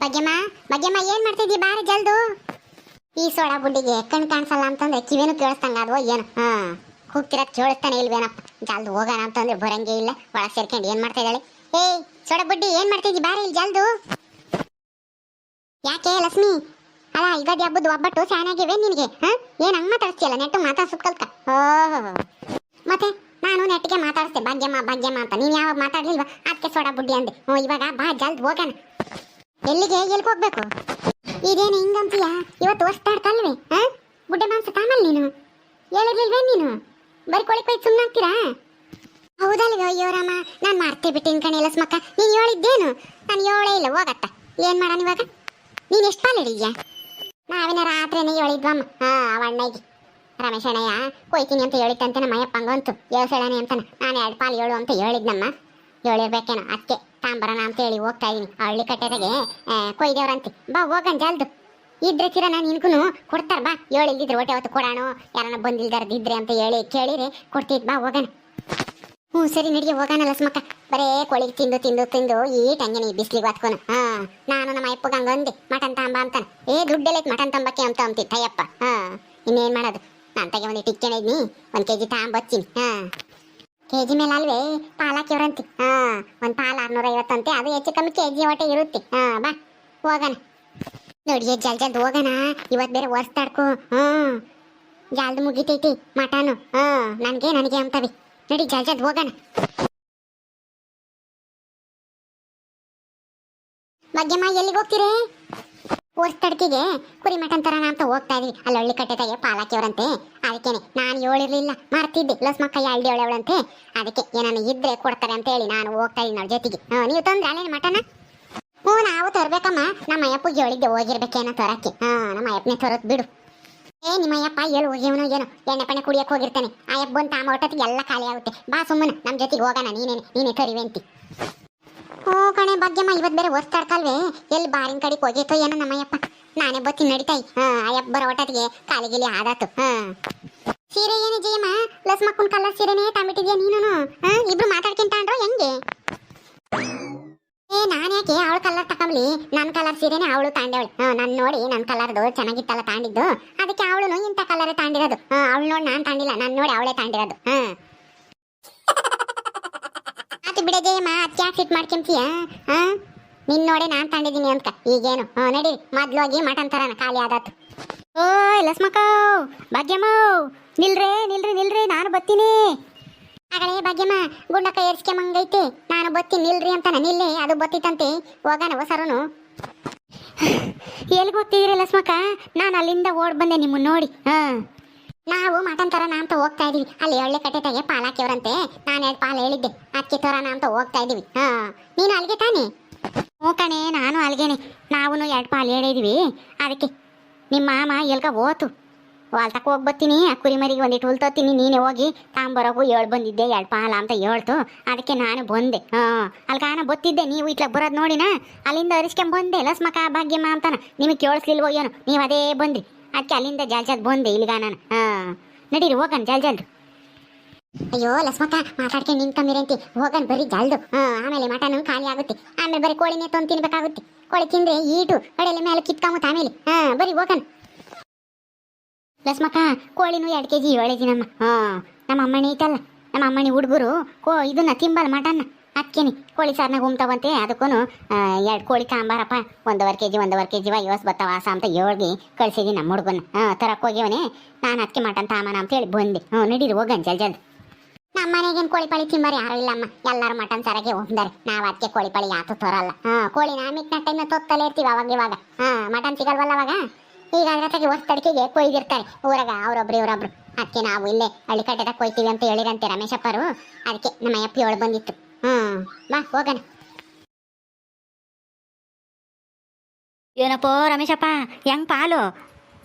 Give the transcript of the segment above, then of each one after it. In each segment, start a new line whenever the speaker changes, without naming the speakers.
ಭಾಗ್ಯಮ್ಮ ಭಾಗ್ಯಮ್ಮ ಏನ್ ಮಾಡ್ತಿದ್ದಿ? ಬಾರಿ ಜಲ್ದು. ಈ ಸೋಡಾ ಬುಡ್ಡಿಗೆ ಕಣ್ ಕಾಣಿಸಲ್ಲ ಅಂತಂದ್ರೆ ಕಿವಿನೂ ಕೇಳಿಸ್ತಂಗ ಅದು ಏನು. ಹಾ ಕೂಗ್ತಿರೋದ್ ಕೇಳಿಸ್ತಾನೆ ಇಲ್ವೇನಪ್ಪ ಜಲ್ದು ಹೋಗೋಣ ಅಂತಂದ್ರೆ ಬರಂಗೆ ಇಲ್ಲ, ಒಳಗೆ ಸೇರ್ಕೊಂಡು ಏನ್ ಮಾಡ್ತಾ ಇದ್ದಾಳೆ? ಏಯ್, ಸೋಡಾ ಬುಡ್ಡಿ ಏನ್ ಮಾಡ್ತಿದ್ದಿ? ಬಾರಿ ಇಲ್ಲಿ ಜಲ್ದು. ಯಾಕೆ ಲಕ್ಷ್ಮಿ? ಅಲ್ಲ, ಯುಗಾದಿ ಹಬ್ಬದ ಒಬ್ಬಟ್ಟು ಶಾನಾಗಿವೆ ನಿನಗೆ, ಹಾ? ಏನ್ ಹಂಗ್ ಮಾತಾಡ್ತೀಯಲ್ಲ ನೆಟ್ಟು ಮಾತಾಡ್ಸೋದ್ ಕಲ್ತ ಓಹೋ. ಮತ್ತೆ, ನಾನು ನೆಟ್ಟಿಗೆ ಮಾತಾಡಿಸ್ದೆ, ಭಾಗ್ಯಮ್ಮ ಭಾಗ್ಯಮ್ಮ ಅಂತ. ನೀನ್ ಯಾವಾಗ ಮಾತಾಡ್ಲಿಲ್ವಾ? ಅದಕ್ಕೆ ಸೋಡಾ ಬುಡ್ಡಿ ಅಂದೆ. ಹ್ಞೂ ಇವಾಗ ಬಾ, ಜಲ್ದ್ ಹೋಗೋಣ. ಎಲ್ಲಿಗೆ? ಎಲ್ಲಿ ಹೋಗ್ಬೇಕು? ಇದೇನು ಹಿಂಗಂತೀಯ? ಇವತ್ತು ಹೊಸ್ತಾಡ್ತಲ್ವೇ ಹಾ ಗುಡ್ಡೆ ಮಾಂಸ ತಾಮಲ್ ನೀನು? ಹೇಳಿರ್ಲಿಲ್ವೇ ನೀನು? ಬರೀ ಕೊಳಿ ಕೊಯ್ ಸುಮ್ಮನೆ ಆಗ್ತೀರಾ ಹೌದಲ್ವ ಅಯ್ಯೋ ರಾಮ ನಾನು ಮಾಡ್ತೇ ಬಿಟ್ಟಿನ ಕಣೆ ಸ್ಮಕ್ಕ ನೀನು ಹೇಳಿದ್ದೇನು? ನಾನು ಹೇಳೇ ಇಲ್ಲ, ಹೋಗತ್ತ. ಏನ್ ಮಾಡೋಣ ಇವಾಗ? ನೀನು ಎಷ್ಟು ಪಾಲು ಹಿಡಿದ್ಯಾ ನಾವಿನ ರಾತ್ರಿನೇ ಹೇಳಿದ್ವಮ್ಮ. ಹಾ, ಅವಣ್ಣಗೆ. ರಮೇಶ್ ಅಣ್ಣಯ್ಯ, ಕೊಯ್ತೀನಿ ಅಂತ ಹೇಳಿತ್ತಂತೆ ನಮ್ಮ ಅಯ್ಯಪ್ಪಂಗಂತು. ಏಳ್ಸಳನೆ ಅಂತಾನೆ. ನಾನು ಎರಡು ಪಾಲು ಹೇಳು ಅಂತ ಹೇಳಿದ್ನಮ್ಮ. ಹೇಳಿರ್ಬೇಕೇನೋ ಅದಕ್ಕೆ ತಾಂಬರೋಣ ಅಂತ ಹೇಳಿ ಹೋಗ್ತಾ ಇದೀನಿ. ಹಳ್ಳಿ ಕಟ್ಟೆದಾಗೆ ಕೊಯ್ದೇವ್ರಂತೆ ಬಾ, ಹೋಗನ್ ಜಲ್ದು. ಇದ್ರೆ ನಾನು ನಿನ್ಗೂ ಕೊಡ್ತಾರ, ಬಾ. ಹೇಳಿಲ್ದಿದ್ರೆ ಹೊಟ್ಟೆ ಹೊತ್ತು ಕೊಡೋಣ. ಯಾರನ್ನ ಬಂದಿಲ್ದಾರ್ದಿದ್ರೆ ಅಂತ ಹೇಳಿ ಕೇಳಿರಿ, ಕೊಡ್ತಿದ್, ಬಾ ಹೋಗೋಣ ಹ್ಞೂ, ಸರಿ ನಡಿಗೆ ಹೋಗೋಣ ಲಸ್ಮಕ್ಕ ಬರೇ ಕೋಳಿಗೆ ತಿಂದು ತಿಂದು ತಿಂದು ಈ ನೀ ಬಿಸಿಲಿಗೆ ಹೊತ್ಕೊನು ಹಾ, ನಾನು ನಮ್ಮ ಅಪ್ಪಗೆ ಹಂಗೆ ಅಂದೆ. ಮಟನ್ ತಾಂಬ ಅಂತಾನೆ. ಏ, ದುಡ್ಡೆಲ್ಲ ಮಟನ್ ತಂಬಕ್ಕೆ ಅಂತ ಅಂತಿ ಅಯ್ಯಪ್ಪ ಹಾ, ಇನ್ನೇನು ಮಾಡೋದು? ನಾನು ತಗೆ ಒಂದು ಇದ್ನಿ, ಒಂದು ಕೆ ಜಿ ತಾಂಬತ್ತೀನಿ ಹಾ. ಕೆ ಜಿ ಮೇಲೆ ಅಲ್ವೇ? ಪಾಲಾಕಿವ್ರಂತೆ ಹಾ, ಒಂದು ಪಾಲ್ ಆರ್ನೂರ ಐವತ್ತಂತೆ ಅದು ಹೆಚ್ಚು ಕಮ್ಮಿ ಕೆ ಜಿ ಒಟ್ಟೆ ಇರುತ್ತೆ. ಹಾ, ಬಾ, ಹೋಗೋಣ. ನೋಡಿ ಜಲ್ ಜಲ್ದ್ ಹೋಗೋಣ. ಇವತ್ತು ಬೇರೆ ಹೊಸ್ತಾಡ್ಕು ಹ್ಞೂ ಜಲ್ದ್ ಮುಗಿತೈತಿ ಮಟಾನು. ಹಾ, ನನಗೆ ನನಗೆ ಅಂತವಿ. ನೋಡಿ ಜಲ್ ಜಲ್ದ್ ಹೋಗೋಣ. ಭಾಗ್ಯಮ್ಮ ಎಲ್ಲಿಗೆ ಹೋಗ್ತೀರಿ? ಓರ್ಸ್ತಡ್ಕಿಗೆ ಕುರಿ ಮಟನ್ ತರೋಣ ಅಂತ ಹೋಗ್ತಾ ಇದೀವಿ ಅಲ್ಲಿ ಹಳ್ಳಿ ಕಟ್ಟೆದಾಗೆ ಪಾಲಾಕಿಯವರಂತೆ. ಅದಕ್ಕೇನೆ ನಾನು ಹೇಳಿರ್ಲಿಲ್ಲ ಮಾಡ್ತಿದ್ದೆ ಲಸ್ ಮಕ್ಕ ಹಳ್ಳಿ ಅದಕ್ಕೆ ಏನಾನ ಇದ್ರೆ ಕೊಡ್ತಾರೆ ಅಂತ ಹೇಳಿ ನಾನು ಹೋಗ್ತಾ ಇದ್ದೀನಿ ಅವ್ಳ ಜೊತೆಗೆ. ನೀವು ತಂದ್ರೆ ಅಲ್ಲೇನು ಮಟನ? ಹ್ಞೂ, ನಾವು ತರಬೇಕಮ್ಮ. ನಮ್ಮ ಅಯ್ಯಪ್ಪಗೆ ಹೇಳಿದ್ದೆ ಹೋಗಿರ್ಬೇಕೇನೋ ತರಕ್ಕೆ. ಹಾ, ನಮ್ಮ ಅಯ್ಯಪ್ಪನೇ ತರೋದು ಬಿಡು. ಏ, ನಿಮ್ಮ ಅಯ್ಯಪ್ಪ ಹೇಳು ಹೋಗಿವನು ಏನು? ಎಣ್ಣೆ ಪಣ್ಣೆ ಕುಡಿಯಕ್ಕೆ ಹೋಗಿರ್ತಾನೆ. ಅಯ್ಯಪ್ಪ ಬಂದು ತಾಮ ಎಲ್ಲಾ ಎಲ್ಲ ಖಾಲಿ ಆಗುತ್ತೆ. ಬಾ ಸುಮ್ಮನೆ ನಮ್ಮ ಜೊತೆಗೆ ಹೋಗೋಣ. ನೀನೇನೆ, ನೀನೇ ತರಿವೆಂತಿ ಹ್ಞೂ ಕಣೆ, ಭಾಗ್ಯಮ್ಮ ಇವತ್ತು ಬೇರೆ ಹೊಸ್ತಾಡ್ಕಲ್ವೇ ಎಲ್ಲಿ ಬಾರಿನ ಕಡೆಗೆ ಹೋಗಿತ್ತೋ ಏನೋ ನಮ್ಮಯ್ಯಪ್ಪ. ನಾನೇ ಬತ್ತಿ ನಡಿತಾಯಿ ಅಯ್ಯಪ್ಪ ಬರೋ ಒಟ್ಟಿಗೆ ಕಾಲಿಗಿಲಿ ಆದಾತು ಸೀರೆ ಏನು ಜಯಮ್ಮ ಲಸ್ ಮಕ್ಕನ್ ಕಲರ್ ಸೀರೆನೇ ತಂಬಿಟ್ಟಿದ್ಯಾ ನೀನು ಇಬ್ರು ಇಬ್ರು ಮಾತಾಡ್ಕೊಂತಾಂಡ್ರೋ ಹೆಂಗೆ? ಏ, ನಾನು ಯಾಕೆ ಅವಳು ಕಲರ್ ತಕೊಂಬ್ಲಿ? ನನ್ನ ಕಲರ್ ಸೀರೆನೇ ಅವಳು ತಾಂಡವಳು ಹಾಂ, ನಾನು ನೋಡಿ ನನ್ನ ಕಲರ್ದು ಚೆನ್ನಾಗಿತ್ತಲ್ಲ ತಾಂಡಿದ್ದು. ಅದಕ್ಕೆ ಅವಳು ಇಂಥ ಕಲರ್ ತಾಂಡಿರೋದು. ಹಾಂ, ಅವಳು ನೋಡಿ ನಾನು ತಾಂಡಿಲ್ಲ. ನಾನು ನೋಡಿ ಅವಳೇ ತಾಂಡಿರೋದು. ಹಾ. ಆತು ಬಿಡ ಜಯಮ್ಮ ಸಿಟ್ ಮಾಡ್ಕೊಂತೀಯ? ಹಾ ನಿನ್ ನೋಡೆ ನಾನು ತಂದಿದ್ದೀನಿ ಅಂತ. ಈಗೇನು? ಹಾ ನಡಿ ಮೊದ್ಲು ಹೋಗಿ ಮಟನ್ ತರನ, ಖಾಲಿ ಆದಾತು ಓ ಲಸ್ಮಕ್ಕವ್ ಭಾಗ್ಯಮ್ಮ, ನಿಲ್ರೆ, ನಿಲ್ರಿ ನಿಲ್ರಿ, ನಾನು ಬತ್ತೀನಿ. ಆಗಲೇ ಭಾಗ್ಯಮ್ಮ, ಗುಂಡಕ್ಕ ಏರ್ಸ್ಕೊಂಬಂಗೈತೆ. ನಾನು ಬತ್ತೀನಿ, ನಿಲ್ರಿ ಅಂತಾನೆ. ನಿಲ್ಲೆ, ಅದು ಬತ್ತಿತ್ತಂತೆ. ಹೋಗಾನ ಹೊಸರುನು. ಎಲ್ಲಿ ಹೋಗ್ತಿದ್ದೀರಿ ಲಸ್ಮಕ್ಕ ನಾನು ಅಲ್ಲಿಂದ ಓಡ್ ಬಂದೆ ನಿಮ್ಮನ್ನ ನೋಡಿ. ಹಾ. ನಾವು ಮಟನ್ ತರೋಣ ಅಂತ ಹೋಗ್ತಾ ಇದೀವಿ. ಅಲ್ಲಿ ಒಳ್ಳೆ ಕಟ್ಟೆತಾಗೆ ಪಾಲ್ ಹಾಕಿವ್ರಂತೆ. ನಾನು ಎರಡು ಪಾಲ್ ಹೇಳಿದ್ದೆ. ಅಕ್ಕಿ ತರೋಣ ಅಂತ ಹೋಗ್ತಾ ಇದೀವಿ. ಹಾ. ನೀನು ಅಲ್ಲಿಗೆ ತಾನೆ? ಹ್ಞೂ ಕಣೆ, ನಾನು ಅಲ್ಲಿಗೆನೆ ನಾವು ಎರಡು ಪಾಲ್ ಹೇಳಿದ್ವಿ. ಅದಕ್ಕೆ ನಿಮ್ಮ ಮಾಮ ಎಲ್ಕ ಓತು ವಾಲ್ ಹೋಗ್ಬತ್ತೀನಿ ಆ ಕುರಿ ಮರಿಗೆ ಒಂದಿಟ್ಟು ಹುಲ್ ತತ್ತೀನಿ ನೀನೇ ಹೋಗಿ ತಾಂಬರೋಗು ಹೇಳಿ ಬಂದಿದ್ದೆ ಎರಡು ಪಾಲ ಅಂತ ಹೇಳ್ತು. ಅದಕ್ಕೆ ನಾನು ಬಂದೆ. ಹಾಂ. ಅಲ್ಲಿ ಕಾಣ ಬತ್ತಿದ್ದೆ ನೀವು ಇಟ್ಲ ಬರೋದು ನೋಡಿನ? ಅಲ್ಲಿಂದ ಅರಿಸ್ಕೊಂಡ್ ಬಂದೆ ಲಸ್ಮಕ ಭಾಗ್ಯಮ್ಮ ಅಂತಾನ. ನಿಮಗೆ ಕೇಳಿಸ್ಲಿಲ್ವೋ ಏನೋ? ನೀವು ಅದೇ ಬಂದ್ರಿ. ಅದಕ್ಕೆ ಅಲ್ಲಿಂದ ಜಲ್ ಜಲ್ ಬಂದೆ, ಇಲ್ಲಿಗ ನಾನು. ನಡೀರಿ, ಹೋಗನ್ ಜಲ್ ಜಲ್ ಅಯ್ಯೋ, ಲಸ್ಮಕ್ಕ ಮಾತಾಡ್ಕೆ ನಿಂತ್ಕೊಂಬಿರಂತಿ ಹೋಗನ್ ಬರೀ ಜಲ್ದು. ಹಾ, ಆಮೇಲೆ ನಮ್ಗೆ ಖಾಲಿ ಆಗುತ್ತೆ. ಆಮೇಲೆ ಬರೀ ಕೋಳಿನೇ ತಂದು ತಿನ್ಬೇಕಾಗುತ್ತೆ. ಕೋಳಿ ತಿಂದ್ರೆ ಈಟು, ಕಡೆಯಲ್ಲಿ ಮೇಲೆ ಕಿತ್ಕೊಂಬುತ್ತ ಆಮೇಲೆ. ಹಾ ಬರೀ ಹೋಗನ್. ಲಸ್ಮಕ್ಕ, ಕೋಳಿನೂ ಎರಡು ಕೆ ಜಿ ಹೇಳಿದಿನಮ್ಮ ಹಾ, ನಮ್ಮ ಅಮ್ಮಣಿ ಐತಲ್ಲ. ನಮ್ಮ ಅಮ್ಮನಿ ಹುಡುಗರು, ಕೋ, ಇದನ್ನ ತಿಂಬಲ್ ಮಟನ್ನ. ಅಕ್ಕೇನಿ, ಕೋಳಿ ಸಾರ್ನ ಉಮ್ತಾವಂತೆ ಅದಕ್ಕೂ ಎರಡು ಕೋಳಿ ಕಾಂಬಾರಪ್ಪ, ಒಂದೂವರೆ ಕೆ ಜಿ ಒಂದೂವರೆ ಕೆ ಜಿ ಇವಸ್ ಬತ್ತಾವ ಆಸ ಅಂತ ಹೇಳಿ ಕಳ್ಸಿದ್ದೀನಿ ನಮ್ಮ ಹುಡುಗನ. ಹಾಂ ತರಕ್ಕೆ ನಾನು ಅದಕ್ಕೆ ಮಟನ್ ತಾಮನ ಅಂತ ಹೇಳಿ ಬಂದೆ. ಹ್ಞೂ, ನಡೀರಿ ಹೋಗನ್ ಜಲ್ ಜಲ್ ನಮ್ಮ ಮನೆಗೇನು ಕೋಳಿ ಪಾಳಿ ತಿಂಬಾರಿ ಯಾರು ಇಲ್ಲಮ್ಮ, ಎಲ್ಲರೂ ಮಟನ್ ಸಾರಿಗೆ ಹೋಗ್ತಾರೆ ನಾವು ಅದಕ್ಕೆ ಕೋಳಿ ಪಾಳಿ ಯಾತು ತರಲ್ಲ. ಹಾಂ ಕೋಳಿ ನಾಮಿಕ್ ಟೈಮ್ ತೊತ್ತಲೇ ಇರ್ತೀವಿ ಅವಾಗ ಇವಾಗ. ಹಾಂ ಮಟನ್ ಸಿಗಲ್ವಲ್ಲ ಅವಾಗ? ಈಗ ಅದ್ರ ಹೊಸ ತಡಿಕೆಗೆ ಕೊಯ್ದಿರ್ತಾರೆ. ಊರಾಗ ಅವರೊಬ್ರು ಇವರೊಬ್ರು. ಅದಕ್ಕೆ ನಾವು ಇಲ್ಲೇ ಹಳ್ಳಿ ಕಟ್ಟೆದಾಗ ಕೊಯ್ತೀವಿ ಅಂತ ಹೇಳಿರಂತೆ ರಮೇಶಪ್ಪರು. ಅದಕ್ಕೆ ನಮ್ಮ ಅಪ್ಪಿ ಒಳಗೆ ಬಂದಿತ್ತು. ಹ್ಮ್, ಬಾ, ಹೋಗೋಣ.
ಏನಪ್ಪೋ ರಮೇಶಪ್ಪ, ಹೆಂಗ್ ಪಾಲು?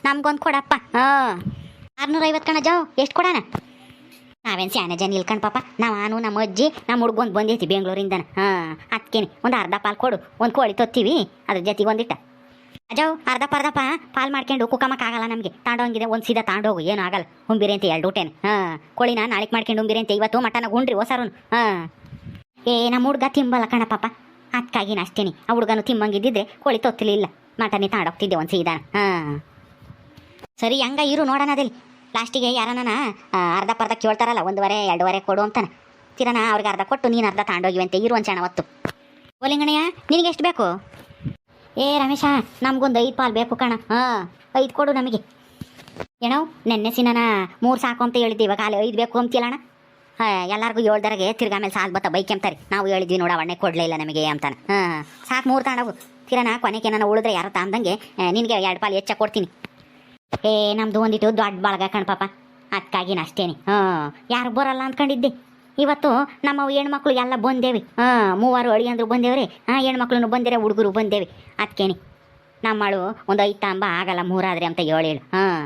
ನಮ್ಗೊಂದು ಕೊಡಪ್ಪ. ಹಾಂ. ಆರ್ನೂರ ಐವತ್ ಕಣ ಜಾವ್, ಎಷ್ಟು ಕೊಡೋಣ? ನಾವೇನ್ ಸ್ಯಾನ ಜನ ಇಲ್ಕಣ ಪಾಪ. ನಾನು ನಮ್ಮ ಅಜ್ಜಿ ನಮ್ಮ ಹುಡ್ಗೊಂದು ಬಂದೈತಿ ಬೆಂಗಳೂರಿಂದ ಹಾ ಅದಕ್ಕೇನೆ ಒಂದ್ ಅರ್ಧ ಪಾಲು ಕೊಡು, ಒಂದ್ ಕೋಳಿ ತೊತ್ತೀವಿ, ಅದ್ರ ಜೊತೆಗೆ ಒಂದಿಟ್ಟ. ಅಜಾವ್, ಅರ್ಧ ಪರ್ಧಪ್ಪ ಪಾಲ್ ಮಾಡ್ಕೊಂಡು ಕುಕ್ಕಮಕ್ಕಾಗಲ್ಲ ನಮಗೆ. ತಾಂಡೋಂಗಿದೆ, ಒಂದು ಸೀದಾ ತಾಂಡೋಗು, ಏನು ಆಗಲ್ಲ. ಹುಂಬಿರಿ ಅಂತ ಎರಡು ಹಾಂ, ಕೋಳಿನ ನಾಳೆಗೆ ಮಾಡ್ಕೊಂಡು ಹುಂಬಿರಿ ಅಂತ ಇವತ್ತು ಮಟನ ಗುಂಡ್ರಿ ಹೊಸರು ಹಾಂ. ಏ, ನಮ್ಮ ಹುಡ್ಗ ತಿಂಬಲ್ಲ ಕಣ ಪಾಪ. ಅದಕ್ಕಾಗಿ ಅಷ್ಟೇನಿ. ಆ ಹುಡುಗನು ತಿಮ್ಮಂಗಿದ್ದಿದ್ರೆ ಕೋಳಿ ತೊತ್ತಲಿಲ್ಲ ಮಟನಿ ತಾಡೋಗ್ತಿದ್ದೆ ಒಂದು ಸೀದಾ ಹಾಂ. ಸರಿ, ಹಂಗ ಇರು ನೋಡೋಣ ಅದಲ್ಲಿ. ಲಾಸ್ಟಿಗೆ ಯಾರನ್ನ ಅರ್ಧ ಪರ್ಧ ಕೇಳ್ತಾರಲ್ಲ, ಒಂದುವರೆ, ಎರಡುವರೆ ಕೊಡು ಅಂತಾನೆ. ತಿರನ, ಅವ್ರಿಗೆ ಅರ್ಧ ಕೊಟ್ಟು ನೀನು ಅರ್ಧ ತಾಂಡೋಗಿವಂತೆ ಇರು ಒಂದು ಹೊತ್ತು ಓಲಿಂಗಣಯ್ಯ ನಿನಗೆ ಎಷ್ಟು ಬೇಕು? ಏ, ರಮೇಶ, ನಮಗೊಂದು ಐದು ಪಾಲು ಬೇಕು ಕಣ. ಹಾಂ, ಐದು ಕೊಡು ನಮಗೆ. ಏನೋ, ನೆನ್ನೆ ಸಿನ ಮೂರು ಸಾಕು ಅಂತ ಹೇಳಿದ್ದೆ, ಇವಾಗ ಅಲ್ಲಿ ಐದು ಬೇಕು ಅಂತೀಯಲ್ಲಣ್ಣ. ಹಾಂ, ಎಲ್ಲರಿಗೂ ಏಳ್ದರಗೆ ತಿರ್ಗಾ ಮೇಲೆ ಸಾಕು ಬತ್ತ ಬೈಕ್ ಎಂತಾರೆ ನಾವು ಹೇಳಿದ್ವಿ ನೋಡ ಅವಣ್ಣೆ ಕೊಡಲೇ ಇಲ್ಲ ನಮಗೆ ಅಂತಾನೆ. ಹಾಂ, ಸಾಕು ಮೂರು ತಾಂಡವು ತಿರನ, ಕೊನೆಗೆ ನಾನು ಉಳಿದ್ರೆ ಯಾರು ತಾಂದಂಗೆ ನಿನಗೆ ಎರಡು ಪಾಲು ಹೆಚ್ಚ ಕೊಡ್ತೀನಿ. ಏ, ನಮ್ದು ಒಂದಿಟ್ಟು ದೊಡ್ಡ ಬಾಳ್ಗ ಕಣ್ ಪಾಪ. ಅದಕ್ಕಾಗಿ ಅಷ್ಟೇನೆ. ಹಾಂ, ಯಾರು ಬರಲ್ಲ ಅಂದ್ಕೊಂಡಿದ್ದೆ. ಇವತ್ತು ನಮ್ಮ ಹೆಣ್ಮಕ್ಳು ಎಲ್ಲ ಬಂದೇವಿ. ಹಾಂ, ಮೂವರು ಅಳಿಯಂದ್ರು ಬಂದೇವ್ರಿ. ಹಾಂ ಹೆಣ್ಮಕ್ಳು ಬಂದಿರ, ಹುಡುಗರು ಬಂದೇವಿ. ಅದಕ್ಕೇನೆ ನಮ್ಮಳು ಒಂದು ಐದು ತಾಂಬ ಆಗಲ್ಲ ಮೂರಾದ್ರೆ ಅಂತ ಹೇಳಿ ಹೇಳು ಹಾಂ.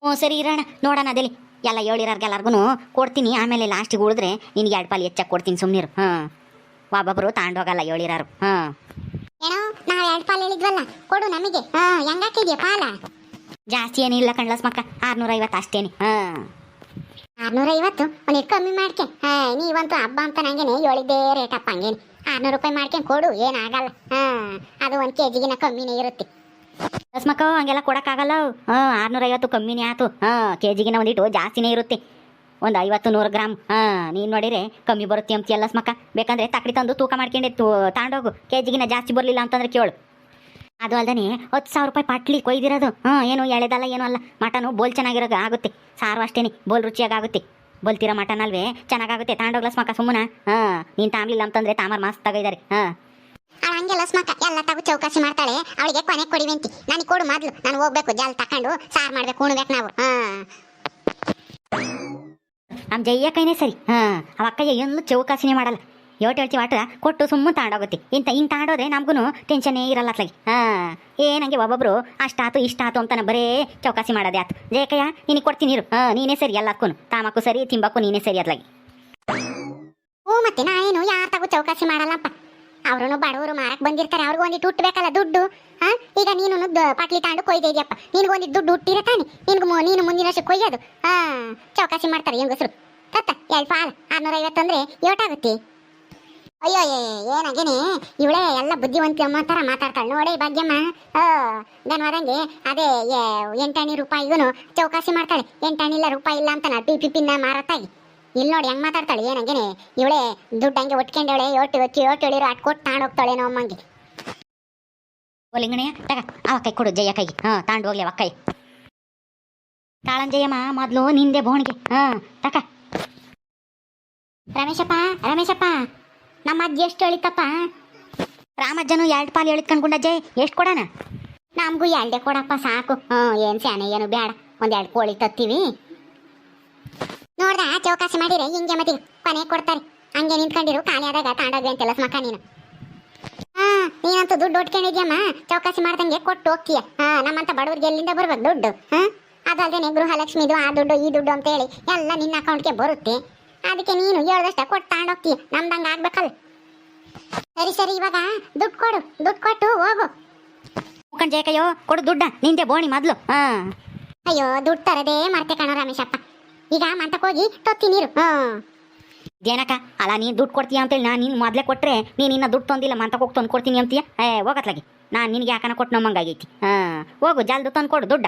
ಹ್ಞೂ ಸರಿ ಇರೋಣ ನೋಡೋಣ ಅದೇಲಿ. ಎಲ್ಲ ಹೇಳಿರೋರ್ಗೆಲ್ಲರಿಗೂ ಕೊಡ್ತೀನಿ. ಆಮೇಲೆ ಲಾಸ್ಟಿಗೆ ಉಳಿದ್ರೆ ನಿನಗೆ ಎರಡು ಪಾಲು ಹೆಚ್ಚಾಗಿ ಕೊಡ್ತೀನಿ ಸುಮ್ಮನಿರು ಹಾಂ. ಒಬ್ಬೊಬ್ಬರು ತಾಂಡೋಗಲ್ಲ ಹೇಳಿರೋರು ಹಾಂ.
ಏನೋ ನಾವು ಎರಡ್ ಪಾಲ್ ಹೇಳಿದ್ವಲ್ಲ ಕೊಡು ನಮಗೆ. ಹಾ. ಹೆಂಗಾಕಿದ್ಯಾ ಪಾಲ?
ಜಾಸ್ತಿ ಏನಿಲ್ಲ ಕಣ್ಲಸ್ ಮಕ್ಕ. ಆರ್ನೂರೈವತ್ತು ಅಷ್ಟೇನೆ. ಹಾಂ.
ಆರ್ನೂರ ಐವತ್ತು ಒಂದ್ ಕಮ್ಮಿ ಮಾಡ್ಕೆ. ಹಾ ನೀವಂತೂ ಹಬ್ಬ ಅಂತ ನಂಗೇನೆ ಹೇಳಿದ್ದೇ ರೇಟಪ್ಪ ಹಂಗೇನೆ. ಆರ್ನೂರು ರೂಪಾಯಿ ಮಾಡ್ಕೊಂಡು ಕೊಡು ಏನಾಗಲ್ಲ ಹಾಂ ಅದು ಒಂದು ಕೆ ಜಿಗಿನ ಕಮ್ಮಿನೇ ಇರುತ್ತೆ.
ಲಸ್ಮಕ್ಕ ಹಂಗೆಲ್ಲ ಕೊಡೋಕ್ಕಾಗಲ್ಲ ಹಾಂ ಆರ್ನೂರೈವತ್ತು ಕಮ್ಮಿನೇ ಆತು. ಹಾಂ ಕೆ ಜಿಗಿನ ಒಂದಿಟ್ಟು ಜಾಸ್ತಿನೇ ಇರುತ್ತೆ. ಒಂದು ಐವತ್ತು ನೂರು ಗ್ರಾಮ್. ಹಾಂ ನೀನು ನೋಡಿರಿ ಕಮ್ಮಿ ಬರುತ್ತೆ ಅಂತೀಯಲ್ಲ ಸ್ಮಕ್ಕ ಬೇಕಂದ್ರೆ ತಕ್ಕಡಿ ತಂದು ತೂಕ ಮಾಡ್ಕೊಂಡೆ ತೂ, ತಾಂಡೋಗು. ಕೆ ಜಿಗಿನ ಜಾಸ್ತಿ ಬರಲಿಲ್ಲ ಅಂತಂದ್ರೆ ಕೇಳು. ಅದು ಅಲ್ದೇ ಹತ್ತು ಸಾವಿರ ರೂಪಾಯಿ ಪಾಟ್ಲಿ ಕೊಯ್ದಿರೋದು. ಹಾಂ ಏನು ಎಳೆದಲ್ಲ, ಏನೂ ಅಲ್ಲ. ಮಟನು ಬೋಲ್ ಚೆನ್ನಾಗಿರೋದು ಆಗುತ್ತೆ. ಸಾರು ಅಷ್ಟೇನೆ, ಬೋಲ್ ರುಚಿಯಾಗಿ ಆಗುತ್ತೆ ಬೋಲ್ತಿರೋ ಮಟನ್ ಅಲ್ವೇ ಚೆನ್ನಾಗಾಗುತ್ತೆ. ತಾಂಡೋಗ್ಲಸ್ ಮಕ್ಕ ಸುಮ್ಮನ. ಹಾಂ ನೀನು ತಾಂಬಲಿಲ್ಲ ಅಂತಂದ್ರೆ ತಾಮರ್ ಮಾಸ್ ತಗೈದಾರೆ ಹಾಂ
ಅವಳು ಹಂಗೆಲ್ಲ ಸ್ಮಕ ಎಲ್ಲ ತಗು ಚೌಕಾಸಿ ಮಾಡ್ತಾಳೆ. ಅವಳಿಗೆ ಕೊನೆ ಕೊಡಿವೆಂತಿ ನನಗೆ ಕೊಡು ಮೊದ್ಲು. ನಾನು ಹೋಗ್ಬೇಕು ಜಲ್ ತಕೊಂಡು ಸಾರ್ ಮಾಡ್ಬೇಕು ಉಣ್ಬೇಕು ನಾವು. ಹಾ.
ನಮ್ಮ ಜಯ್ಯ ಕೈನೇ ಸರಿ. ಹಾಂ. ಅವ ಅಕ್ಕಯ್ಯ ಚೌಕಾಸಿನೇ ಮಾಡಲ್ಲ. ಯೋಟ್ ಹೇಳ್ತೀವಿ ಆಟ ಕೊಟ್ಟು ಸುಮ್ಮನೆ ತಾಂಡೋಗುತ್ತೆ. ಇಂಥ ಹಿಂಗೆ ತಾಂಡೋದ್ರೆ ನಮಗೂ ಟೆನ್ಷನ್ನೇ ಇರಲ್ಲ ಅತ್ಲಾಗಿ ಹಾಂ. ಏನಂಗೆ ಒಬ್ಬೊಬ್ರು ಅಷ್ಟಾತು ಇಷ್ಟಾತು ಅಂತಾನೆ ಬರೇ ಚೌಕಾಸಿ ಮಾಡೋದೇ ಆತು. ಜಯಕಯ್ಯ ನಿನಗೆ ಕೊಡ್ತೀನಿ ಇರು. ಹಾಂ ನೀನೇ ಸರಿ ಎಲ್ಲಕ್ಕೂ ತಾಮಕ್ಕೂ ಸರಿ ತಿಂಬಕ್ಕೂ ನೀನೇ ಸರಿ ಅತ್ಲಾಗಿ
ಹ್ಞೂ ಮತ್ತೆ ನಾ ಏನು ಯಾರ ತಗೋ ಚೌಕಾಸಿ ಮಾಡಲ್ಲಪ್ಪ. ಅವ್ರು ಬಡವರು ಮಾರಕ್ ಬಂದಿರ್ತಾರೆ. ಅವ್ರಿಗೆ ಒಂದಿಟ್ಟು ಹುಟ್ಟಬೇಕಲ್ಲ ದುಡ್ಡು. ಹಾ ಈಗ ನೀನು ಪಾಟ್ಲಿ ತಾಂಡು ಕೊಯ್ದೆ ಇದೆಯಪ್ಪ ಒಂದಿಟ್ಟು ದುಡ್ಡು ಹುಟ್ಟಿರ ತಾನೆ. ನಿನ್ಗೆ ನೀನು ಮುಂದಿನ ವರ್ಷ ಕೊಯ್ಯೋದು. ಹಾ ಚೌಕಾಸಿ ಮಾಡ್ತಾರೆ ಹೆಂಗಸರು. ತತ್ತ ಎರಡು ಪಾಲ್ ಆರ್ನೂರ ಐವತ್ತಂದ್ರೆ ಏಟಾಗುತ್ತೆ. ಅಯ್ಯೋ ಏನಾಗೇನೆ? ಇವಳೇ ಎಲ್ಲ ಬುದ್ಧಿವಂತಿ ಅಮ್ಮ ಥರ ಮಾತಾಡ್ತಾಳೆ. ನೋಡಿ ಭಾಗ್ಯಮ್ಮ. ಓ ಧನ್ಯವಾದಂಗೆ ಅದೇ ಎಂಟಾಣಿ ರೂಪಾಯಿಗೂ ಚೌಕಾಸಿ ಮಾಡ್ತಾಳೆ. ಎಂಟಾಣಿಲ್ಲ ರೂಪಾಯಿ ಇಲ್ಲ ಅಂತ ನಾ ಪಿ, ಪಿನ್ನ ಮಾರತ್ತಾಗಿ. ಇಲ್ಲಿ ನೋಡಿ ಹೆಂಗ್ ಮಾತಾಡ್ತಾಳೆ ಏನಂಗೇನೆ ಇವಳೇ ದುಡ್ಡು ಹಂಗೆ ಒಟ್ಕೊಂಡವಳೆ ಯೋಟು ಒಚ್ಚಿ ಯೋಟು ಹೇಳಿರೋ ಅಟ್ ಕೊಟ್ಟು ತಾಂಡೋಗ್ತಾಳೇನೋ ಅಮ್ಮಂಗೆ.
ಒಲಿಂಗಣೆಯ ತಗ ಅವ ಕೈ ಕೊಡು ಜಯ ಕೈಗೆ. ಹಾಂ ತಾಂಡ್ ಹೋಗ್ಲಿ ಅವ ಕೈ. ತಾಳಂಜಯ್ಯಮ್ಮ ಮೊದಲು ನಿಂದೆ ಬೋಣಿಗೆ. ಹಾಂ ತಕ.
ರಮೇಶಪ್ಪ ರಮೇಶಪ್ಪ ನಮ್ಮ ಅಜ್ಜಿ ಎಷ್ಟು ಹೇಳಿತಪ್ಪ
ರಾಮಜ್ಜನು ಎರಡು ಪಾಲು ಹೇಳಿದ್ಕಂಡ್ಕೊಂಡ ಜಯ್ ಎಷ್ಟು ಕೊಡೋಣ?
ನಮಗೂ ಎರಡೇ ಕೊಡಪ್ಪ ಸಾಕು. ಹ್ಞೂ ಏನು ಸ್ಯಾನೆ ಏನು ಬೇಡ ಒಂದೆರಡು ಎರಡು ಕೋಳಿ ತತ್ತೀವಿ. ನೋಡ್ದ, ಚೌಕಾಸಿ ಮಾಡಿರೆ, ಹಿಂಗೆ ಮತ್ತೆ ಕೊನೆ ಕೊಡ್ತಾರೆ. ಹಂಗೆ ನಿಂತ್ಕೊಂಡಿರು, ಖಾಲಿ ಆದಾಗ ತಾಂಡೋಗಿ ಅಂತೆಲ್ಲ ಸ್ಮಕ ನೀನು. ಹಾ, ನೀನಂತೂ ದುಡ್ಡು ಒಟ್ಕೊಂಡಿದ್ಯಮ್ಮ? ಚೌಕಾಸಿ ಮಾಡ್ದಂಗೆ ಕೊಟ್ಟು ಹೋಗ್ತೀಯ. ಹಾ, ನಮ್ಮಂತ ಬಡವ್ರಿಗೆ ಎಲ್ಲಿಂದ ಬರ್ಬೇಕು ದುಡ್ಡು? ಹಾ? ಅದಲ್ದೇನೆ ಗೃಹಲಕ್ಷ್ಮಿದು ಆ ದುಡ್ಡು, ಈ ದುಡ್ಡು ಅಂತ ಹೇಳಿ ಎಲ್ಲ ನಿನ್ನ ಅಕೌಂಟ್ಗೆ ಬರುತ್ತೆ. ಅದಕ್ಕೆ ನೀನು ಹೇಳ್ದಷ್ಟ ಕೊಟ್ಟು ತಾಂಡೋಗ್ತೀಯ ನಮ್ದಂಗೆ ಆಗ್ಬೇಕಲ್ಲ. ಸರಿ ಸರಿ, ಇವಾಗ ದುಡ್ಡು ಕೊಡು. ದುಡ್ಡು ಕೊಟ್ಟು ಹೋಗು.
ಮುಖಂಡ್ ಜಯಕಯ್ಯೋ, ಕೊಡು ದುಡ್ಡ ನಿಂದೆ ಬೋಣಿ ಮೊದಲು. ಹಾ.
ಅಯ್ಯೋ, ದುಡ್ಡು ತರದೇ ಮರ್ತೆ ಕಣೋ ರಮೇಶಪ್ಪ. ಈಗ ಮಂತಕ್ಕೆ ಹೋಗಿ ತೊತ್ತಿ ನೀರು.
ಏನಕ್ಕ ಅಲ್ಲ ನೀನು ದುಡ್ಡು ಕೊಡ್ತೀಯ ಅಂತೇಳಿ ನಾನು ನೀನು ಮೊದಲೇ ಕೊಟ್ಟರೆ ನೀನು ಇನ್ನ ದುಡ್ಡು ತಂದಿಲ್ಲ ಮಂತಕ್ ಹೋಗಿ ತಂದು ಕೊಡ್ತೀನಿ ಅಂತೀಯ? ಏ ಹೋಗತ್ಲಾಗಿ. ನಾನು ನಿನಗೆ ಯಾಕನ ಕೊಟ್ಟು ನಮ್ಮಂಗಾಗೈತಿ ಹಾಂ ಹೋಗು ಜಲ್ದು ತಂದು ಕೊಡು ದುಡ್ಡ.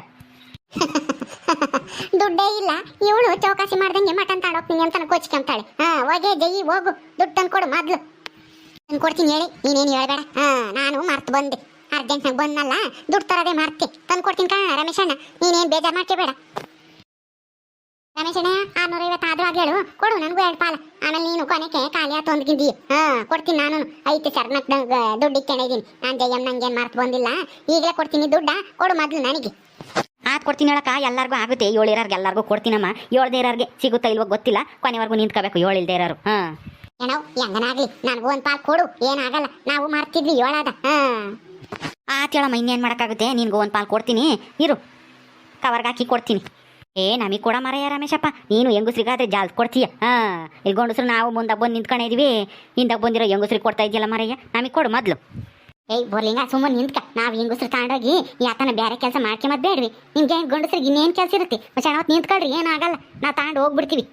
ದುಡ್ಡೇ ಇಲ್ಲ ಇವಳು ಚೌಕಾಸಿ ಮಾಡ್ದಂಗೆ ಮಟನ್ ತಾಡೋಗ್ತೀನಿ ಅಂತ ಅಂತಾಳೆ. ಹಾ ಹೋಗೆ ಜೈ ಹೋಗು ದುಡ್ಡು ತಂದು ಕೊಡು ಮೊದ್ಲು. ತಂದು ಕೊಡ್ತೀನಿ ಹೇಳಿ ನೀನೇನು ಹೇಳ್ಬೇಡ. ಹಾ ನಾನು ಮರ್ತು ಬಂದೆ. ಅರ್ಜೆಂಟ್ನಾಗ ಬಂದಲ್ಲ ದುಡ್ಡು ತರದೇ ಮರ್ತೆ. ತಂದು ಕೊಡ್ತೀನಿ ಕಣ ರಮೇಶಣ್ಣ ನೀನೇನು ಬೇಜಾರು ಮಾಡ್ಕೋಬೇಡ. ರಮೇಶಣ್ಣ ಆರ್ನೂರ ಐವತ್ತು ಆದ್ರೂ ಆಗ್ಲೇಳು ಕೊಡು ನನಗೂ ಎರಡು ಪಾಲ. ಆಮೇಲೆ ನೀನು ಕೊನೆಗೆ ಖಾಲಿ ಆತು ಹಾ ಕೊಡ್ತೀನಿ ನಾನು. ಐತೆ ಸರ್ ನಕ್ ದುಡ್ಡು ಇಟ್ಕೊಂಡಿದ್ದೀನಿ ನಾನು ಜಯಮ್ ನಂಗೇನು ಮರ್ತು ಬಂದಿಲ್ಲ. ಈಗಲೇ ಕೊಡ್ತೀನಿ ದುಡ್ಡ. ಕೊಡು ಮೊದಲು ನನಗೆ.
ಆತ್ ಕೊಡ್ತೀನಿ ಹೇಳಕ್ಕ ಎಲ್ಲರಿಗೂ ಆಗುತ್ತೆ. ಏಳಿರೋರ್ಗೆ ಎಲ್ಲರಿಗೂ ಕೊಡ್ತೀನಮ್ಮ. ಏಳ್ದೇ ಇರೋರ್ಗೆ ಸಿಗುತ್ತಾ ಇಲ್ವೋ ಗೊತ್ತಿಲ್ಲ. ಕೊನೆವರೆಗೂ ನಿಂತ್ಕೋಬೇಕು ಏಳಿಲ್ದೇ ಇರೋರು. ಹಾಂ.
ಏನೋ ಹೆಂಗನಾಗ್ಲಿ. ನನಗೂ ಒಂದು ಪಾಲ್ ಕೊಡು. ಏನಾಗಲ್ಲ. ನಾವು ಮಾಡ್ತಿದ್ವಿ ಏಳಾದ. ಹಾ.
ಆತ್ ಹೇಳಮ್ಮ ಇನ್ನೇನು ಮಾಡೋಕ್ಕಾಗುತ್ತೆ? ನಿನಗೂ ಒಂದು ಪಾಲು ಕೊಡ್ತೀನಿ. ಇರು. ಕವರ್ಗೆ ಹಾಕಿ ಕೊಡ್ತೀನಿ. ಏ ನಮಗೆ ಕೂಡ ಮರೆಯ ರಮೇಶಪ್ಪ. ನೀನು ಹೆಂಗಸ್ರಿಗಾದ್ರೆ ಜಾಸ್ತಿ ಕೊಡ್ತೀಯ. ಹಾಂ, ಇಲ್ಲಿ ಗಂಡಸ್ರು ನಾವು ಮುಂದೆ ಬಂದು ನಿಂತ್ಕೊಂಡಿದ್ವಿ ಹಿಂದಾಗ ಬಂದಿರೋ ಹೆಂಗಸ್ರಿಗೆ ಕೊಡ್ತಾ ಇದೆಯಲ್ಲ ಮರಯ್ಯ ನಮಗೆ ಕೊಡು ಮೊದಲು.
ಏಯ್, ಬೋರ್ಲಿಂಗ, ಸುಮ್ಮನೆ ನಿಂತ್ಕ. ನಾವು ಹೆಂಗಸ್ರು ತಗೊಂಡೋಗಿ ಯಾತನ ಬೇರೆ ಕೆಲಸ ಮಾಡ್ಕೊಂಬದ್ ಬೇಡ್ರಿ ನಿಮ್ಗೆ ಗಂಡಸ್ರಿಗೆ ಇನ್ನೇನು ಕೆಲಸ ಇರುತ್ತೆ? ಚೆನ್ನಾಗಿ ನಿಂತ್ಕೊಳ್ರಿ ಏನಾಗಲ್ಲ ನಾವು ತಗೊಂಡು ಹೋಗ್ಬಿಡ್ತೀವಿ.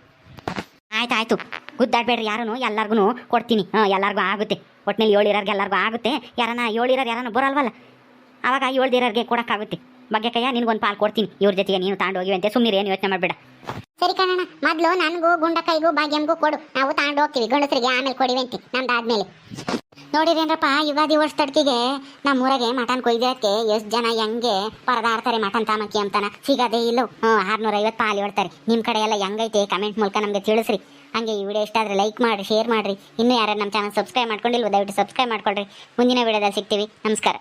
ಆಯ್ತು ಆಯ್ತು. ಗುದ್ದಾಡ್ಬೇಡ್ರಿ ಯಾರೂ ಎಲ್ಲರಿಗೂ ಕೊಡ್ತೀನಿ. ಹಾಂ, ಎಲ್ಲರಿಗೂ ಆಗುತ್ತೆ. ಒಟ್ಟಿನಲ್ಲಿ ಏಳಿರೋರ್ಗೆ ಎಲ್ಲರಿಗೂ ಆಗುತ್ತೆ. ಯಾರನ್ನ ಏಳಿರೋರು ಯಾರನ್ನ ಬರಲ್ವಲ್ಲ? ಅವಾಗ ಏಳ್ದಿರೋರಿಗೆ ಕೊಡೋಕ್ಕಾಗುತ್ತೆ. ಬಗ್ಗೆ ಕೈಯ ನಿನ್ಗೊಂದು ಪಾಲು ಕೊಡ್ತೀನಿ. ಇವ್ರ ಜೊತೆಗೆ ನೀನು ತಾಂಡು ಅಂತ ಸುಮ್ಮನೆ ಏನು ಯೋಚನೆ ಮಾಡಬೇಡ.
ಸರಿ ಕಣಣ್ಣ ಮೊದ್ಲು ನನಗೂ ಗುಂಡಕೈಗೂ ಭಾಗ್ಯಮ್ಗೂ ಕೊಡು. ನಾವು ತಾಂಡು ಹೋಗ್ತೀವಿ. ಗಂಡಸರಿಗೆ ಆಮೇಲೆ ನಂದ ನಮ್ದಾದ್ಮೇಲೆ ನೋಡಿರೇನ್ರಪ್ಪ ಯುಗಾದಿ ವರ್ಷ ತಡ್ಕಿಗೆ ನಮ್ಮ ಊರಾಗೆ ಮಟನ್ ಕೊಯ್ದಕ್ಕೆ ಎಷ್ಟು ಜನ ಹೆಂಗೆ ಪರದಾಡ್ತಾರೆ ಮಟನ್ ತಾಮಕ್ಕಿ ಅಂತಾನ. ಸಿಗದೇ ಇಲ್ಲೋ. ಹ್ಞೂ ಆರ್ನೂರ ಐವತ್ತು ಪಾಲು ಹೇಳ್ತಾರೆ. ನಿಮ್ಮ ಕಡೆ ಎಲ್ಲ ಹೆಂಗೈತೆ? ಕಮೆಂಟ್ ಮೂಲಕ ನಮಗೆ ತಿಳಿಸ್ರಿ. ಹಂಗೆ ಈ ವಿಡಿಯೋ ಇಷ್ಟ ಆದರೆ ಲೈಕ್ ಮಾಡಿ ಶೇರ್ ಮಾಡಿರಿ. ಇನ್ನೂ ಯಾರು ನಮ್ಮ ಚಾನಲ್ ಸಬ್ಸ್ಕ್ರೈಬ್ ಮಾಡ್ಕೊಂಡಿಲ್ವೋ, ದಯವಿಟ್ಟು ಸಬ್ಸ್ಕ್ರೈಬ್ ಮಾಡ್ಕೊಳ್ರಿ. ಮುಂದಿನ ವಿಡಿಯೋದಲ್ಲಿ ಸಿಗ್ತೀವಿ. ನಮಸ್ಕಾರ.